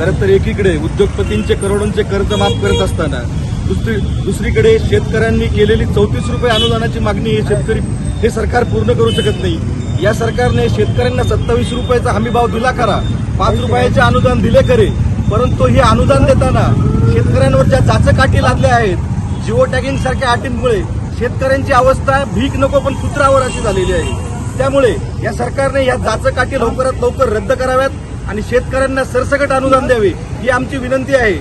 खरं तर एकीकडे उद्योगपतींचे करोडोंचे कर्ज माफ करत असताना दुसरी दुसरीकडे शेतकऱ्यांनी केलेली चौतीस रुपये अनुदानाची मागणी हे शेतकरी हे सरकार पूर्ण करू शकत नाही. या सरकारने शेतकऱ्यांना सत्तावीस रुपयाचा हमी भाव दिला खरा. पाच रुपयाचे अनुदान दिले खरे. परंतु हे अनुदान देताना शेतकऱ्यांवर ज्या जाचकाठी लादल्या आहेत जिओ टॅगिंग सारख्या अटींमुळे शेतकऱ्यांची अवस्था भीक नको पण सूत्रावर अशी झालेली आहे. त्यामुळे या सरकारने या जाचकाठी लवकरात लवकर रद्द कराव्यात. आणि शेतकऱ्यांना सरसकट अनुदान द्यावे ही आमची विनंती आहे.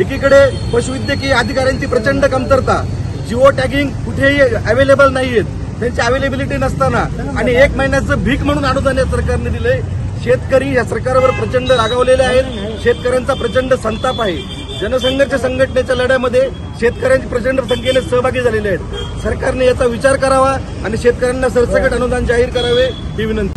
एकीकडे पशुवैद्यकीय अधिकाऱ्यांची प्रचंड कमतरता जिओ टॅगिंग कुठेही अवेलेबल नाहीयेत त्यांची अवेलेबिलिटी नसताना आणि एक महिन्याचं भीक म्हणून अनुदान या सरकारने दिलंय. शेतकरी या सरकारवर प्रचंड रागावलेले आहेत. शेतकऱ्यांचा प्रचंड संताप आहे. जनसंघर्ष संघटनेच्या लढ्यामध्ये शेतकऱ्यांची प्रचंड संख्येने सहभागी झालेले आहेत. सरकारने याचा विचार करावा आणि शेतकऱ्यांना सरसकट अनुदान जाहीर करावे ही विनंती.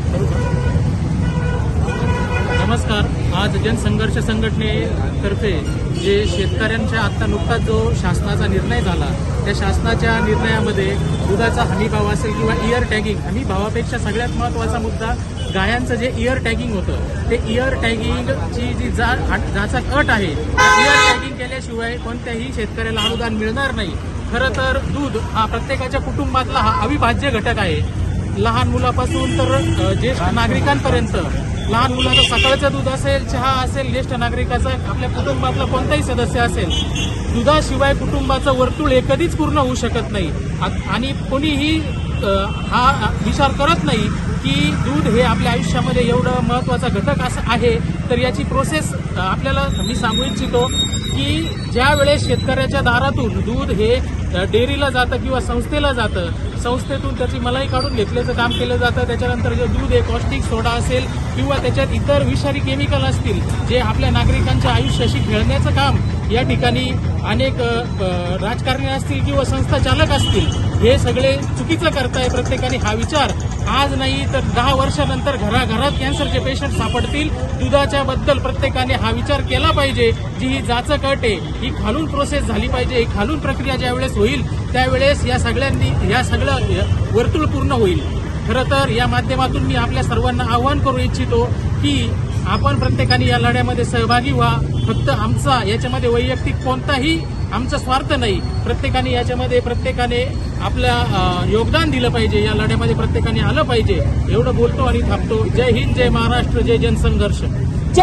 नमस्कार. आज जनसंघर्ष संघटनेतर्फे जे शेतकऱ्यांच्या आत्ता नुकताच जो शासनाचा निर्णय झाला त्या शासनाच्या निर्णयामध्ये दुधाचा हमीभाव असेल किंवा इयर टॅगिंग हमी भावापेक्षा सगळ्यात महत्त्वाचा मुद्दा गायांचं जे इयर टॅगिंग होतं ते इयर टॅगिंगची जी जा जाचा अट आहे इयर टॅगिंग केल्याशिवाय कोणत्याही शेतकऱ्याला अनुदान मिळणार नाही. खरं तर दूध हा प्रत्येकाच्या कुटुंबातला हा अविभाज्य घटक आहे. लहान मुलापासून तर ज्येष्ठ नागरिकांपर्यंत लहान मुलाचं सकाळचं दूध असेल चहा असेल ज्येष्ठ नागरिकाचा आपल्या कुटुंबातला कोणताही सदस्य असेल दुधाशिवाय कुटुंबाचं वर्तुळ हे कधीच पूर्ण होऊ शकत नाही. आणि कोणीही हा विचार करत नाही की दूध हे आपल्या आयुष्यामध्ये एवढं महत्त्वाचा घटक असं आहे तर याची प्रोसेस आपल्याला मी सांगू इच्छितो की ज्या वेळेस शेतकऱ्याच्या दारातून दूध हे डेअरीला जातं किंवा संस्थेला जातं. संस्थेतून त्याची मलाई काढून घेतल्याचं काम केलं जातं. त्याच्यानंतर जे दूध आहे कॉस्टिक सोडा असेल किंवा त्याच्यात इतर विषारी केमिकल असतील जे आपल्या नागरिकांच्या आयुष्याशी खेळण्याचं काम या ठिकाणी अनेक राजकारणी असतील किंवा संस्था चालक असतील हे सगळे चुकीचं करताय प्रत्येकाने हा विचार. आज नाही तर दहा वर्षानंतर घराघरात कॅन्सरचे पेशंट सापडतील. दुधाच्या बद्दल प्रत्येकाने हा विचार केला पाहिजे. जी ही जाचं कट आहे ही खालून प्रोसेस झाली पाहिजे. ही खालून प्रक्रिया ज्यावेळेस होईल त्यावेळेस या सगळ्यांनी या सगळं वर्तुळ पूर्ण होईल. खरं तर या माध्यमातून मी आपल्या सर्वांना आवाहन करू इच्छितो की आपण प्रत्येकाने या लढ्यामध्ये सहभागी व्हा. फक्त आमचा याच्यामध्ये वैयक्तिक कोणताही आमचा स्वार्थ नाही. प्रत्येकाने याच्यामध्ये प्रत्येकाने आपलं योगदान दिलं पाहिजे. या लढ्यामध्ये प्रत्येकाने आलं पाहिजे. एवढं बोलतो आणि थांबतो. जय हिंद जय महाराष्ट्र जय जनसंघर्ष.